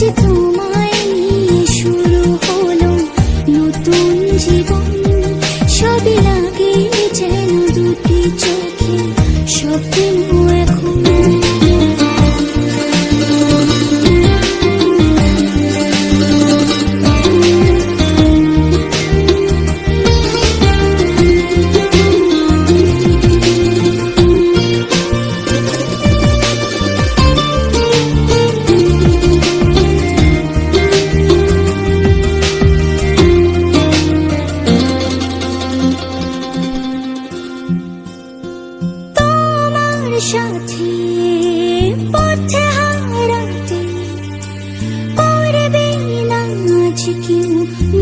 আজ তোমায় সাথে, পথে হারাতে করবে না আজ কেউ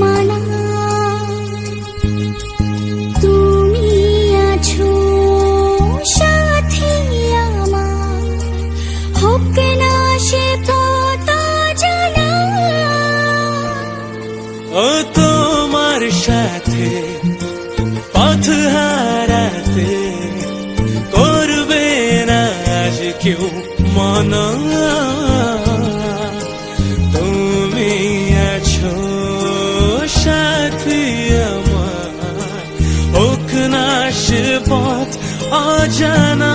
মানা সে জানা ও তোমার সাথে পথ হারাতে কেউ মানা। তুমি আছো সাথী আমার। হোক না পথ অজানা।